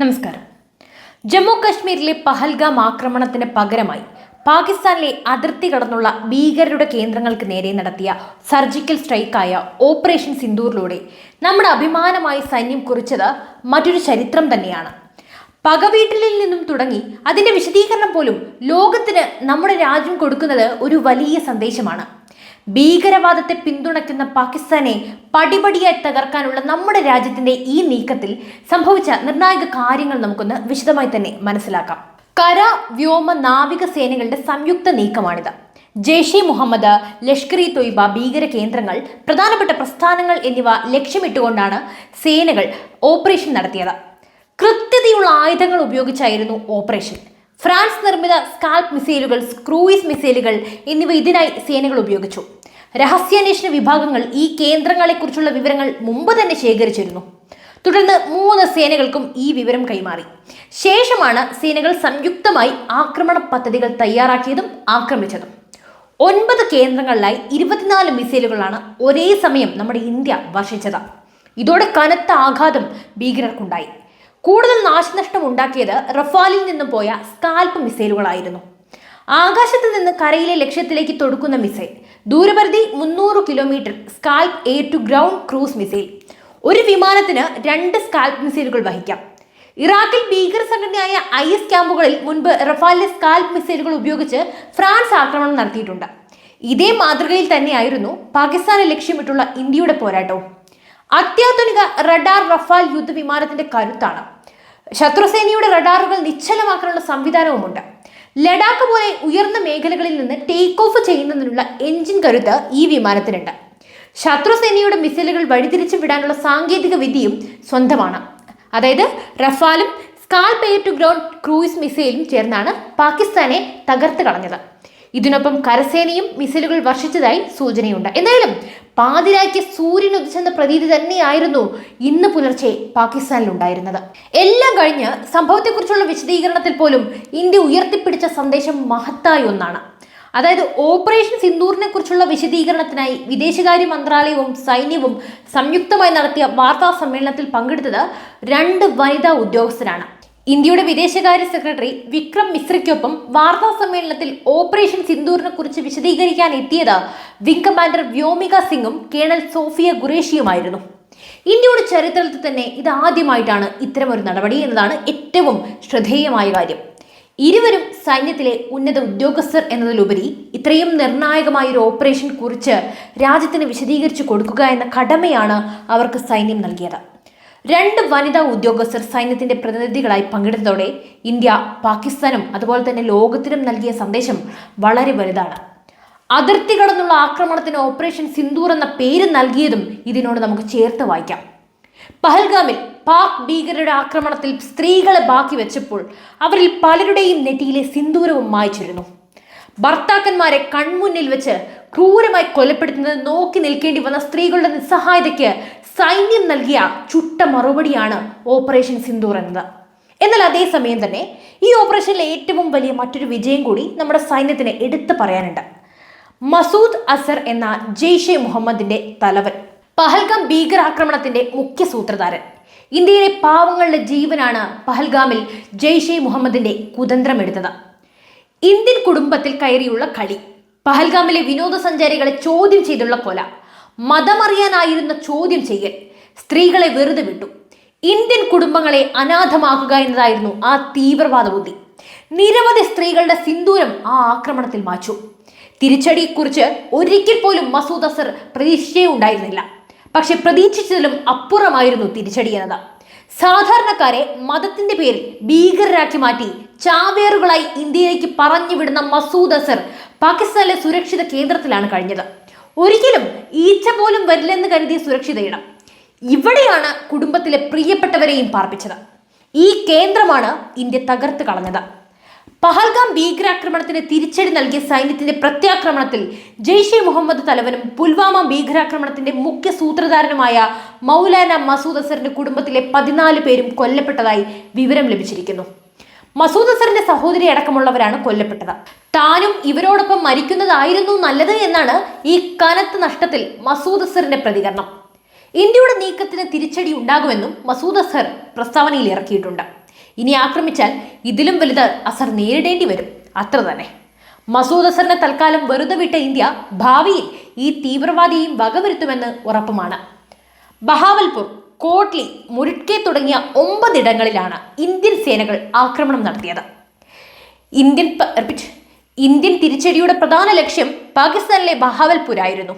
നമസ്കാരം. ജമ്മു കാശ്മീരിലെ പഹൽഗാം ആക്രമണത്തിന് പകരമായി പാകിസ്ഥാനിലെ അതിർത്തി കടന്നുള്ള ഭീകരരുടെ കേന്ദ്രങ്ങൾക്ക് നേരെ നടത്തിയ സർജിക്കൽ സ്ട്രൈക്കായ ഓപ്പറേഷൻ സിന്ദൂറിലൂടെ നമ്മുടെ അഭിമാനമായി സൈന്യം കുറിച്ചത് മറ്റൊരു ചരിത്രം തന്നെയാണ്. പകവീട്ടിലിൽ നിന്നും തുടങ്ങി അതിന്റെ വിശദീകരണം പോലും ലോകത്തിന് നമ്മുടെ രാജ്യം കൊടുക്കുന്നത് ഒരു വലിയ സന്ദേശമാണ്. ഭീകരവാദത്തെ പിന്തുണയ്ക്കുന്ന പാകിസ്ഥാനെ പടിപടിയായി തകർക്കാനുള്ള നമ്മുടെ രാജ്യത്തിന്റെ ഈ നീക്കത്തിൽ സംഭവിച്ച നിർണായക കാര്യങ്ങൾ നമുക്കൊന്ന് വിശദമായി തന്നെ മനസ്സിലാക്കാം. കര വ്യോമ നാവിക സേനകളുടെ സംയുക്ത നീക്കമാണിത്. ജെയ്ഷെ മുഹമ്മദ് ലഷ്കർ ഇ തൊയ്ബ ഭീകര കേന്ദ്രങ്ങൾ പ്രധാനപ്പെട്ട പ്രസ്ഥാനങ്ങൾ എന്നിവ ലക്ഷ്യമിട്ടുകൊണ്ടാണ് സേനകൾ ഓപ്പറേഷൻ നടത്തിയത്. കൃത്യതയുള്ള ആയുധങ്ങൾ ഉപയോഗിച്ചായിരുന്നു ഓപ്പറേഷൻ. ഫ്രാൻസ് നിർമ്മിത സ്കാൽപ് മിസൈലുകൾ സ്ക്രൂയിസ് മിസൈലുകൾ എന്നിവ ഇതിനായി സേനകൾ ഉപയോഗിച്ചു. രഹസ്യാന്വേഷണ വിഭാഗങ്ങൾ ഈ കേന്ദ്രങ്ങളെക്കുറിച്ചുള്ള വിവരങ്ങൾ മുമ്പ് തന്നെ ശേഖരിച്ചിരുന്നു. തുടർന്ന് മൂന്ന് സേനകൾക്കും ഈ വിവരം കൈമാറി. ശേഷമാണ് സേനകൾ സംയുക്തമായി ആക്രമണ പദ്ധതികൾ തയ്യാറാക്കിയതും ആക്രമിച്ചതും. ഒൻപത് കേന്ദ്രങ്ങളിലായി ഇരുപത്തിനാല് മിസൈലുകളാണ് ഒരേ സമയം നമ്മുടെ ഇന്ത്യ വർഷിച്ചത്. ഇതോടെ കനത്ത ആഘാതം ഭീകരർക്കുണ്ടായി. കൂടുതൽ നാശനഷ്ടം ഉണ്ടാക്കിയത് റഫാലിൽ നിന്നും പോയ സ്കാൽപ്പ് മിസൈലുകളായിരുന്നു. ആകാശത്ത് നിന്ന് കരയിലെ ലക്ഷ്യത്തിലേക്ക് തൊടുക്കുന്ന മിസൈൽ ദൂരപരിധി മുന്നൂറ് kilometre scalp air to ground cruise missile. ഒരു വിമാനത്തിന് രണ്ട് സ്കാൽപ്പ് മിസൈലുകൾ വഹിക്കാം. ഇറാഖിൽ ഭീകര സംഘടനയായ ഐ എസ് ക്യാമ്പുകളിൽ മുൻപ് റഫാലിലെ സ്കാൽപ്പ് മിസൈലുകൾ ഉപയോഗിച്ച് ഫ്രാൻസ് ആക്രമണം നടത്തിയിട്ടുണ്ട്. ഇതേ മാതൃകയിൽ തന്നെയായിരുന്നു പാകിസ്ഥാനെ ലക്ഷ്യമിട്ടുള്ള ഇന്ത്യയുടെ പോരാട്ടവും. അത്യാധുനിക റഡാർ റഫാൽ യുദ്ധവിമാനത്തിന്റെ കരുത്താണ്. ശത്രുസേനയുടെ റഡാറുകൾ നിശ്ചലമാക്കാനുള്ള സംവിധാനവുമുണ്ട്. ലഡാക്ക് പോലെ ഉയർന്ന മേഖലകളിൽ നിന്ന് ടേക്ക് ഓഫ് ചെയ്യുന്നതിനുള്ള എഞ്ചിൻ കരുത്ത് ഈ വിമാനത്തിനുണ്ട്. ശത്രുസേനയുടെ മിസൈലുകൾ വഴിതിരിച്ചു വിടാനുള്ള സാങ്കേതിക വിദ്യയും സ്വന്തമാണ്. അതായത് റഫാലും സ്കാൽപ് ടു ഗ്രൗണ്ട് ക്രൂയിസ് മിസൈലും ചേർന്നാണ് പാകിസ്ഥാനെ തകർത്ത് കളഞ്ഞത്. ഇതിനൊപ്പം കരസേനയും മിസൈലുകൾ വർഷിച്ചതായി സൂചനയുണ്ട്. എന്തായാലും പാതിരാക്കിയ സൂര്യൻ ഉദിച്ചെന്ന പ്രതീതി തന്നെയായിരുന്നു ഇന്ന് പുലർച്ചെ പാകിസ്ഥാനിൽ ഉണ്ടായിരുന്നത് എല്ലാം കഴിഞ്ഞ് സംഭവത്തെക്കുറിച്ചുള്ള വിശദീകരണത്തിൽ പോലും ഇന്ത്യ ഉയർത്തിപ്പിടിച്ച സന്ദേശം മഹത്തായ ഒന്നാണ്. അതായത് ഓപ്പറേഷൻ സിന്ദൂറിനെ കുറിച്ചുള്ള വിശദീകരണത്തിനായി വിദേശകാര്യ മന്ത്രാലയവും സൈന്യവും സംയുക്തമായി നടത്തിയ വാർത്താ സമ്മേളനത്തിൽ പങ്കെടുത്തത് രണ്ട് വനിതാ ഉദ്യോഗസ്ഥരാണ്. ഇന്ത്യയുടെ വിദേശകാര്യ സെക്രട്ടറി വിക്രം മിശ്രയ്ക്കൊപ്പം വാർത്താ സമ്മേളനത്തിൽ ഓപ്പറേഷൻ സിന്ദൂറിനെ കുറിച്ച് വിശദീകരിക്കാൻ എത്തിയത് വിംഗ് കമാൻഡർ വ്യോമിക സിംഗും കേണൽ സോഫിയ ഖുറേഷിയുമായിരുന്നു. ഇന്ത്യയുടെ ചരിത്രത്തിൽ തന്നെ ഇതാദ്യമായിട്ടാണ് ഇത്തരമൊരു നടപടി എന്നതാണ് ഏറ്റവും ശ്രദ്ധേയമായ കാര്യം. ഇരുവരും സൈന്യത്തിലെ ഉന്നത ഉദ്യോഗസ്ഥർ എന്നതിലുപരി ഇത്രയും നിർണായകമായ ഒരു ഓപ്പറേഷൻ കുറിച്ച് രാജ്യത്തിന് വിശദീകരിച്ചു കൊടുക്കുക എന്ന കടമയാണ് അവർക്ക് സൈന്യം നൽകിയത്. രണ്ട് വനിതാ ഉദ്യോഗസ്ഥർ സൈന്യത്തിന്റെ പ്രതിനിധികളായി പങ്കെടുത്തതോടെ ഇന്ത്യ പാകിസ്ഥാനും അതുപോലെ തന്നെ ലോകത്തിനും നൽകിയ സന്ദേശം വളരെ വലുതാണ്. അതിർത്തി കടന്നുള്ള ആക്രമണത്തിന് ഓപ്പറേഷൻ സിന്ദൂർ എന്ന പേര് നൽകിയതും ഇതിനോട് നമുക്ക് ചേർത്ത് വായിക്കാം. പഹൽഗാമിൽ പാക് ഭീകരരുടെ ആക്രമണത്തിൽ സ്ത്രീകളെ ബാക്കി വെച്ചപ്പോൾ അവരിൽ പലരുടെയും നെറ്റിയിലെ സിന്ദൂരവും മായ്ച്ചിരുന്നു. ഭർത്താക്കന്മാരെ കൺമുന്നിൽ വെച്ച് ക്രൂരമായി കൊലപ്പെടുത്തുന്നത് നോക്കി നിൽക്കേണ്ടി വന്ന സ്ത്രീകളുടെ നിസ്സഹായതയ്ക്ക് സൈന്യം നൽകിയ ചുട്ട മറുപടിയാണ് ഓപ്പറേഷൻ സിന്ദൂർ എന്നത്. എന്നാൽ അതേസമയം തന്നെ ഈ ഓപ്പറേഷനിലെ ഏറ്റവും വലിയ മറ്റൊരു വിജയം കൂടി നമ്മുടെ സൈന്യത്തിന് എടുത്തു പറയാനുണ്ട്. മസൂദ് അസർ എന്ന ജെയ്ഷെ മുഹമ്മദിന്റെ തലവൻ പഹൽഗാം ഭീകരാക്രമണത്തിന്റെ മുഖ്യ സൂത്രധാരൻ. ഇന്ത്യയിലെ പാവങ്ങളുടെ ജീവനാണ് പഹൽഗാമിൽ ജെയ്ഷെ മുഹമ്മദിന്റെ കുതന്ത്രം എടുത്തത്. ഇന്ത്യൻ കുടുംബത്തിൽ കയറിയുള്ള കളി പഹൽഗാമിലെ വിനോദസഞ്ചാരികളെ ചോദ്യം ചെയ്തുള്ള കൊല മതമറിയാനായിരുന്ന ചോദ്യം ചെയ്യൽ. സ്ത്രീകളെ വെറുതെ വിട്ടു. ഇന്ത്യൻ കുടുംബങ്ങളെ അനാഥമാക്കുക എന്നതായിരുന്നു ആ തീവ്രവാദ ബുദ്ധി നിരവധി സ്ത്രീകളുടെ സിന്ദൂരം ആ ആക്രമണത്തിൽ മാച്ചു. തിരിച്ചടിയെക്കുറിച്ച് ഒരിക്കൽ പോലും മസൂദ് അസർ പ്രതീക്ഷയുണ്ടായിരുന്നില്ല പക്ഷെ പ്രതീക്ഷിച്ചതിലും അപ്പുറമായിരുന്നു തിരിച്ചടി എന്നത്. സാധാരണക്കാരെ മതത്തിന്റെ പേരിൽ ഭീകരരാക്കി മാറ്റി ചാവേറുകളായി ഇന്ത്യയിലേക്ക് പറഞ്ഞു വിടുന്ന മസൂദ് അസർ പാകിസ്ഥാനിലെ സുരക്ഷിത കേന്ദ്രത്തിലാണ് കഴിഞ്ഞത്. ഒരിക്കലും ഈച്ച പോലും വരില്ലെന്ന് കരുതിയ സുരക്ഷിത ഇടം. ഇവിടെയാണ് കുടുംബത്തിലെ പ്രിയപ്പെട്ടവരെയും പാർപ്പിച്ചത്. ഈ കേന്ദ്രമാണ് ഇന്ത്യ തകർത്ത് കളഞ്ഞത്. പഹൽഗാം ഭീകരാക്രമണത്തിന് തിരിച്ചടി നൽകിയ സൈന്യത്തിന്റെ പ്രത്യാക്രമണത്തിൽ ജെയ്ഷെ മുഹമ്മദ് തലവനും പുൽവാമ ഭീകരാക്രമണത്തിന്റെ മുഖ്യ സൂത്രധാരനുമായ മൗലാന മസൂദ് അസറിന്റെ കുടുംബത്തിലെ പതിനാല് പേരും കൊല്ലപ്പെട്ടതായി വിവരം ലഭിച്ചിരിക്കുന്നു. മസൂദ് അസറിന്റെ സഹോദരി അടക്കമുള്ളവരാണ് കൊല്ലപ്പെട്ടത്. താനും ഇവരോടൊപ്പം മരിക്കുന്നതായിരുന്നു നല്ലത് എന്നാണ് ഈ കനത്ത നഷ്ടത്തിൽ മസൂദ് അസറിന്റെ പ്രതികരണം. ഇന്ത്യയുടെ നീക്കത്തിന് തിരിച്ചടി ഉണ്ടാകുമെന്നും മസൂദ് അസർ പ്രസ്താവനയിൽ ഇറക്കിയിട്ടുണ്ട്. ഇനി ആക്രമിച്ചാൽ ഇതിലും വലുത് അസർ നേരിടേണ്ടി വരും. അത്ര തന്നെ. മസൂദ് അസറിനെ തൽക്കാലം വെറുതെ വിട്ട ഇന്ത്യ ഭാവിയിൽ ഈ തീവ്രവാദിയെയും വകവരുത്തുമെന്ന് ഉറപ്പുമാണ്. ബഹാവൽപൂർ കോട്ട്ലി മുരുട്കെ തുടങ്ങിയ ഒമ്പതിടങ്ങളിലാണ് ഇന്ത്യൻ സേനകൾ ആക്രമണം നടത്തിയത്. ഇന്ത്യൻ. ഇന്ത്യൻ തിരിച്ചടിയുടെ പ്രധാന ലക്ഷ്യം പാകിസ്ഥാനിലെ ബഹാവൽപൂരായിരുന്നു.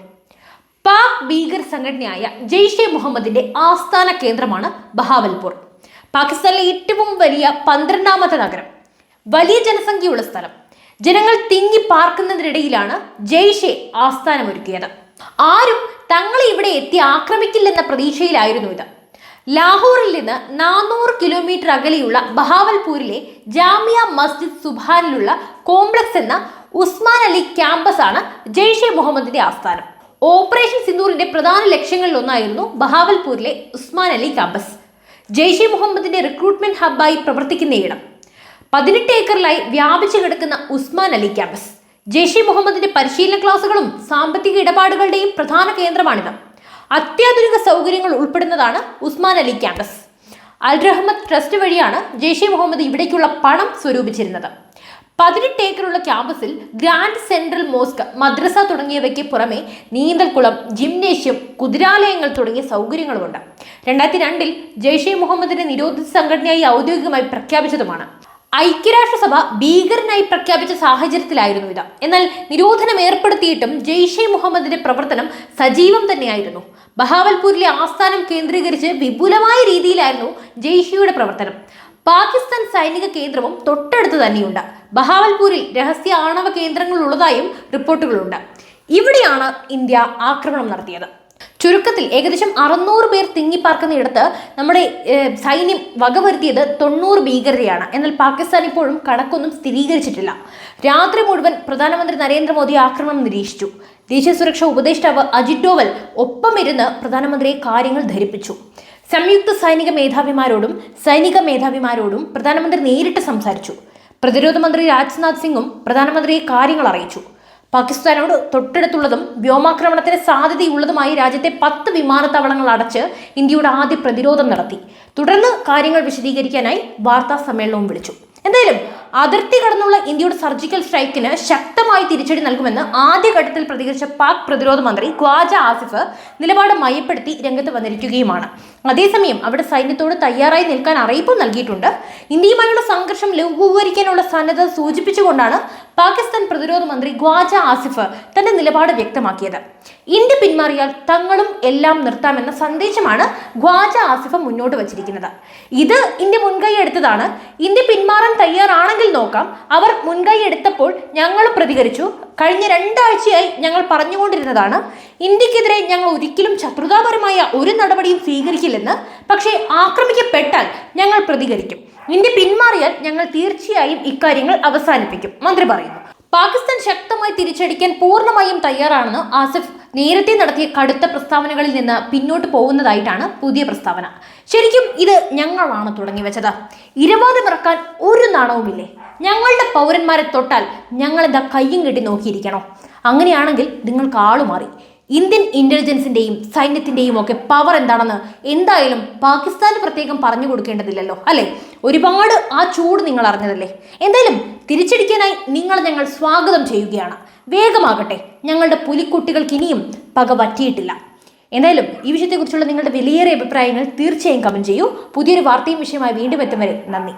പാക് ഭീകര സംഘടനയായ ജെയ്ഷെ മുഹമ്മദിന്റെ ആസ്ഥാന കേന്ദ്രമാണ് ബഹാവൽപൂർ. പാകിസ്ഥാനിലെ ഏറ്റവും വലിയ പന്ത്രണ്ടാമത്തെ നഗരം വലിയ ജനസംഖ്യയുള്ള സ്ഥലം. ജനങ്ങൾ തിങ്ങി പാർക്കുന്നതിനിടയിലാണ് ജെയ്ഷെ ആസ്ഥാനമൊരുക്കിയത്. ആരും തങ്ങളെ ഇവിടെ എത്തി ആക്രമിക്കില്ലെന്ന പ്രതീക്ഷയിലായിരുന്നു ഇത്. ലാഹോറിൽ നിന്ന് നാനൂറ് കിലോമീറ്റർ അകലെയുള്ള ബഹാവൽപൂരിലെ ജാമിയ മസ്ജിദ് സുബാനിലുള്ള കോംപ്ലക്സ് എന്ന ഉസ്മാൻ അലി ക്യാമ്പസ് ആണ് ജെയ്ഷെ മുഹമ്മദിന്റെ ആസ്ഥാനം. ഓപ്പറേഷൻ സിന്ദൂറിന്റെ പ്രധാന ലക്ഷ്യങ്ങളിൽ ഒന്നായിരുന്നു ബഹാവൽപൂരിലെ ഉസ്മാൻ അലി ക്യാമ്പസ്. ജെയ്ഷെ മുഹമ്മദിന്റെ റിക്രൂട്ട്മെന്റ് ഹബ്ബായി പ്രവർത്തിക്കുന്ന ഇടം. പതിനെട്ട് ഏക്കറിലായി വ്യാപിച്ചു കിടക്കുന്ന ഉസ്മാൻ അലി ക്യാമ്പസ്. ജെയ്ഷെ മുഹമ്മദിന്റെ പരിശീലന ക്ലാസുകളും സാമ്പത്തിക ഇടപാടുകളുടെയും പ്രധാന കേന്ദ്രമാണിത്. അത്യാധുനിക സൗകര്യങ്ങൾ ഉൾപ്പെടുന്നതാണ് ഉസ്മാൻ അലി ക്യാമ്പസ് അൽ റഹ്മദ് ട്രസ്റ്റ് വഴിയാണ് ജെയ്ഷെ മുഹമ്മദ് ഇവിടേക്കുള്ള പണം സ്വരൂപിച്ചിരുന്നത്. പതിനെട്ട് ഏക്കറുള്ള ക്യാമ്പസിൽ ഗ്രാൻഡ് സെൻട്രൽ മോസ്ക് മദ്രസ തുടങ്ങിയവയ്ക്ക് പുറമെ നീന്തൽക്കുളം ജിംനേഷ്യം കുതിരാലയങ്ങൾ തുടങ്ങിയ സൗകര്യങ്ങളുമുണ്ട്. രണ്ടായിരത്തി രണ്ടിൽ ജെയ്ഷെ മുഹമ്മദിനെ നിരോധിത സംഘടനയായി ഔദ്യോഗികമായി പ്രഖ്യാപിച്ചതുമാണ്. ഐക്യരാഷ്ട്രസഭ ഭീകരനായി പ്രഖ്യാപിച്ച സാഹചര്യത്തിലായിരുന്നു ഇത്. എന്നാൽ നിരോധനം ഏർപ്പെടുത്തിയിട്ടും ജെയ്ഷെ മുഹമ്മദിന്റെ പ്രവർത്തനം സജീവം തന്നെയായിരുന്നു. ബഹാവൽപൂരിലെ ആസ്ഥാനം കേന്ദ്രീകരിച്ച് വിപുലമായ രീതിയിലായിരുന്നു ജെയ്ഷെയുടെ പ്രവർത്തനം. പാകിസ്ഥാൻ സൈനിക കേന്ദ്രവും തൊട്ടടുത്ത് തന്നെയുണ്ട്. ബഹാവൽപൂരിൽ രഹസ്യ ആണവ കേന്ദ്രങ്ങൾ ഉള്ളതായും റിപ്പോർട്ടുകളുണ്ട്. ഇവിടെയാണ് ഇന്ത്യ ആക്രമണം നടത്തിയത്. ചുരുക്കത്തിൽ ഏകദേശം അറുന്നൂറ് പേർ തിങ്ങിപ്പാർക്കുന്ന ഇടത്ത് നമ്മുടെ സൈന്യം വകവരുത്തിയത് തൊണ്ണൂറ് ഭീകരരെയാണ്. എന്നാൽ പാകിസ്ഥാൻ ഇപ്പോഴും കണക്കൊന്നും സ്ഥിരീകരിച്ചിട്ടില്ല. രാത്രി മുഴുവൻ പ്രധാനമന്ത്രി നരേന്ദ്രമോദി ആക്രമണം നിരീക്ഷിച്ചു. ദേശീയ സുരക്ഷാ ഉപദേഷ്ടാവ് അജിത് ഡോവൽ ഒപ്പമിരുന്ന് പ്രധാനമന്ത്രിയെ കാര്യങ്ങൾ ധരിപ്പിച്ചു. സംയുക്ത സൈനിക മേധാവിമാരോടും സൈനിക മേധാവിമാരോടും പ്രധാനമന്ത്രി നേരിട്ട് സംസാരിച്ചു. പ്രതിരോധ മന്ത്രി രാജ്നാഥ് സിംഗും പ്രധാനമന്ത്രിയെ കാര്യങ്ങൾ അറിയിച്ചു. പാകിസ്ഥാനോട് തൊട്ടടുത്തുള്ളതും വ്യോമാക്രമണത്തിന് സാധ്യതയുള്ളതുമായി രാജ്യത്തെ പത്ത് വിമാനത്താവളങ്ങൾ അടച്ച് ഇന്ത്യയുടെ ആദ്യ പ്രതിരോധം നടത്തി. തുടർന്ന് കാര്യങ്ങൾ വിശദീകരിക്കാനായി വാർത്താ സമ്മേളനവും വിളിച്ചു. എന്തായാലും അതിർത്തി കടന്നുള്ള ഇന്ത്യയുടെ സർജിക്കൽ സ്ട്രൈക്കിന് ശക്തമായി തിരിച്ചടി നൽകുമെന്ന് ആദ്യഘട്ടത്തിൽ പ്രതികരിച്ച പാക് പ്രതിരോധ മന്ത്രി ഖ്വാജ ആസിഫ് നിലപാട് മയപ്പെടുത്തി രംഗത്ത് വന്നിരിക്കുകയുമാണ്. അതേസമയം അവിടെ സൈന്യത്തോട് തയ്യാറായി നിൽക്കാൻ അറിയിപ്പ് നൽകിയിട്ടുണ്ട്. ഇന്ത്യയുമായുള്ള സംഘർഷം ലഘൂകരിക്കാനുള്ള സന്നദ്ധ സൂചിപ്പിച്ചുകൊണ്ടാണ് പാകിസ്ഥാൻ പ്രതിരോധ മന്ത്രി ഖ്വാജ ആസിഫ് തന്റെ നിലപാട് വ്യക്തമാക്കിയത്. ഇന്ത്യ പിന്മാറിയാൽ തങ്ങളും എല്ലാം നിർത്താമെന്ന സന്ദേശമാണ് ഖ്വാജ ആസിഫ് മുന്നോട്ട് വച്ചിരിക്കുന്നത്. ഇത് ഇന്ത്യ മുൻകൈ എടുത്തതാണ്. ഇന്ത്യ പിന്മാറാൻ തയ്യാറാണെങ്കിൽ നോക്കാം. അവർ മുൻകൈ എടുത്തപ്പോൾ ഞങ്ങൾ പ്രതികരിച്ചു. കഴിഞ്ഞ രണ്ടാഴ്ചയായി ഞങ്ങൾ പറഞ്ഞുകൊണ്ടിരുന്നതാണ് ഇന്ത്യക്കെതിരെ ഞങ്ങൾ ഒരിക്കലും ശത്രുതാപരമായ ഒരു നടപടിയും സ്വീകരിക്കില്ലെന്ന്. പക്ഷേ ആക്രമിക്കപ്പെട്ടാൽ ഞങ്ങൾ പ്രതികരിക്കും. ഇന്ത്യ പിന്മാറിയാൽ ഞങ്ങൾ തീർച്ചയായും ഇക്കാര്യങ്ങൾ അവസാനിപ്പിക്കും മന്ത്രി പറയുന്നു. പാകിസ്ഥാൻ ശക്തമായി തിരിച്ചടിക്കാൻ പൂർണമായും തയ്യാറാണെന്ന് ആസിഫ് നേരത്തെ നടത്തിയ കടുത്ത പ്രസ്താവനകളിൽ നിന്ന് പിന്നോട്ട് പോകുന്നതായിട്ടാണ് പുതിയ പ്രസ്താവന. ശരിക്കും ഇത് ഞങ്ങളാണ് തുടങ്ങി വെച്ചത്. ഇരവാദമിറക്കാൻ ഒരു നാണവുമില്ലേ? ഞങ്ങളുടെ പൗരന്മാരെ തൊട്ടാൽ ഞങ്ങളെന്താ കയ്യും കെട്ടി നോക്കിയിരിക്കണോ. അങ്ങനെയാണെങ്കിൽ നിങ്ങൾക്ക് ആളുമാറി ഇന്ത്യൻ ഇന്റലിജൻസിന്റെയും സൈന്യത്തിന്റെയും ഒക്കെ പവർ എന്താണെന്ന് എന്തായാലും പാകിസ്ഥാന് പ്രത്യേകം പറഞ്ഞു കൊടുക്കേണ്ടതില്ലല്ലോ അല്ലേ? ഒരുപാട് ആ ചൂട് നിങ്ങൾ അറിഞ്ഞതല്ലേ? എന്തായാലും തിരിച്ചടിക്കാനായി നിങ്ങൾ ഞങ്ങൾ സ്വാഗതം ചെയ്യുകയാണ്. വേഗമാകട്ടെ ഞങ്ങളുടെ പുലിക്കുട്ടികൾക്ക് ഇനിയും പക പറ്റിയിട്ടില്ല എന്തായാലും ഈ വിഷയത്തെക്കുറിച്ചുള്ള നിങ്ങളുടെ വിലയേറിയ അഭിപ്രായങ്ങൾ തീർച്ചയായും കമന്റ് ചെയ്യൂ. പുതിയൊരു വാർത്തയും വിഷയമായി വീണ്ടും എത്തും വരെ നന്ദി.